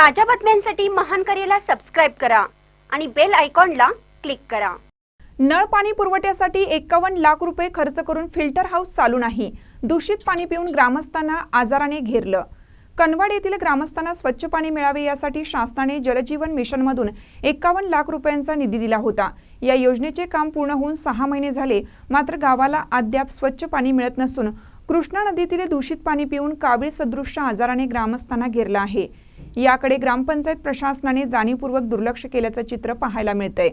ताज्या बातम्यांसाठी महान करेला सबस्क्राईब करा आणि बेल आयकॉनला क्लिक करा. नळ पाणी पुरवठ्यासाठी एकावन्न लाख रुपये खर्च करून फिल्टर हाऊस चालू नाही. दूषित पाणी पिऊन ग्रामस्थांना आजाराने घेरलं. कनवाड येथील ग्रामस्थांना स्वच्छ पाणी मिळावे यासाठी शासनाने जलजीवन मिशनमधून एकावन्न लाख रुपयांचा निधी दिला होता. या योजनेचे काम पूर्ण होऊन सहा महिने झाले. मात्र गावाला अद्याप स्वच्छ पाणी मिळत नसून कृष्णा नदीतील दूषित पाणी पिऊन कावीळ सदृश्य आजाराने ग्रामस्थांना घेरलं आहे. याकडे ग्रामपंचायत प्रशासनाने जाणीवपूर्वक दुर्लक्ष केल्याचं चित्र पाहायला मिळतंय.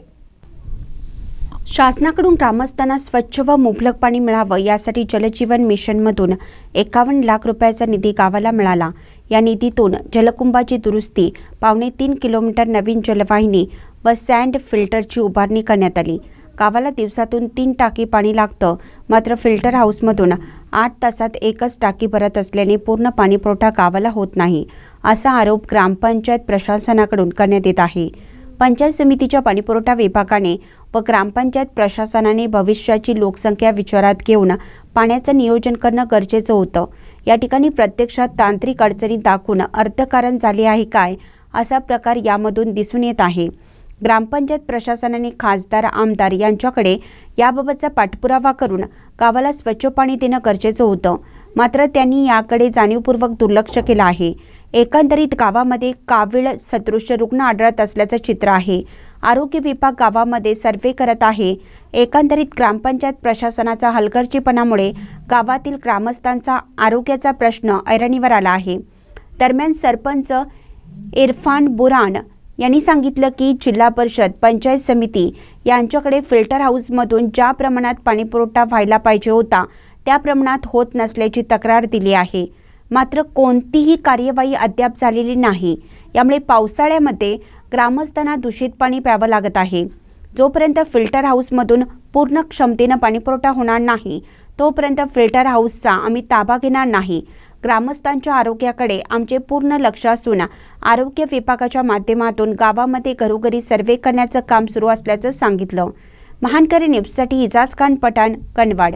शासनाकडून ग्रामस्थांना स्वच्छ व मुबलक पाणी मिळावं यासाठी जलजीवन मिशनमधून एकावन्न लाख रुपयाचा निधी गावाला मिळाला. या निधीतून जलकुंभाची दुरुस्ती पावणे तीन किलोमीटर नवीन जलवाहिनी व सँड फिल्टरची उभारणी करण्यात आली. गावाला दिवसातून तीन टाकी पाणी लागतं मात्र फिल्टर हाऊसमधून आठ तासात एकच टाकी भरत असल्याने पूर्ण पाणीपुरवठा गावाला होत नाही. असा आरोप ग्रामपंचायत प्रशासनाकडून करण्यात येत आहे. पंचायत समितीच्या पाणीपुरवठा विभागाने व ग्रामपंचायत प्रशासनाने भविष्याची लोकसंख्या विचारात घेऊन पाण्याचं नियोजन करणं गरजेचं होतं. या ठिकाणी प्रत्यक्षात तांत्रिक अडचणी दाखवून अर्थकारण झाले आहे काय असा प्रकार यामधून दिसून येत आहे. ग्रामपंचायत प्रशासनाने खासदार आमदार यांच्याकडे याबाबतचा पाठपुरावा करून गावाला स्वच्छ पाणी देणं गरजेचं होतं. मात्र त्यांनी याकडे जाणीवपूर्वक दुर्लक्ष केलं आहे. एकंदरीत गावामध्ये कावीळ सदृश्य रुग्ण आढळत असल्याचं चित्र आहे. आरोग्य विभाग गावामध्ये सर्वे करत आहे. एकंदरीत ग्रामपंचायत प्रशासनाचा हलगर्जीपणामुळे गावातील ग्रामस्थांचा आरोग्याचा प्रश्न ऐरणीवर आला आहे. दरम्यान सरपंच इरफान बुरान यांनी सांगितलं की जिल्हा परिषद पंचायत समिती यांच्याकडे फिल्टर हाऊसमधून ज्या प्रमाणात पाणीपुरवठा व्हायला पाहिजे होता त्या प्रमाणात होत नसल्याची तक्रार दिली आहे. मात्र कोणतीही कार्यवाही अद्याप झालेली नाही. यामुळे पावसाळ्यामध्ये ग्रामस्थांना दूषित पाणी प्यावं लागत आहे. जोपर्यंत फिल्टर हाऊसमधून पूर्ण क्षमतेनं पाणीपुरवठा होणार नाही तोपर्यंत फिल्टर हाऊसचा आम्ही ताबा घेणार नाही. ग्रामस्थांच्या आरोग्याकडे आमचे पूर्ण लक्ष असून आरोग्य विभागाच्या माध्यमातून गावामध्ये घरोघरी सर्वे करण्याचं काम सुरू असल्याचं सांगितलं. महानकरी न्यूजसाठी इजाज खान पठाण कनवाड.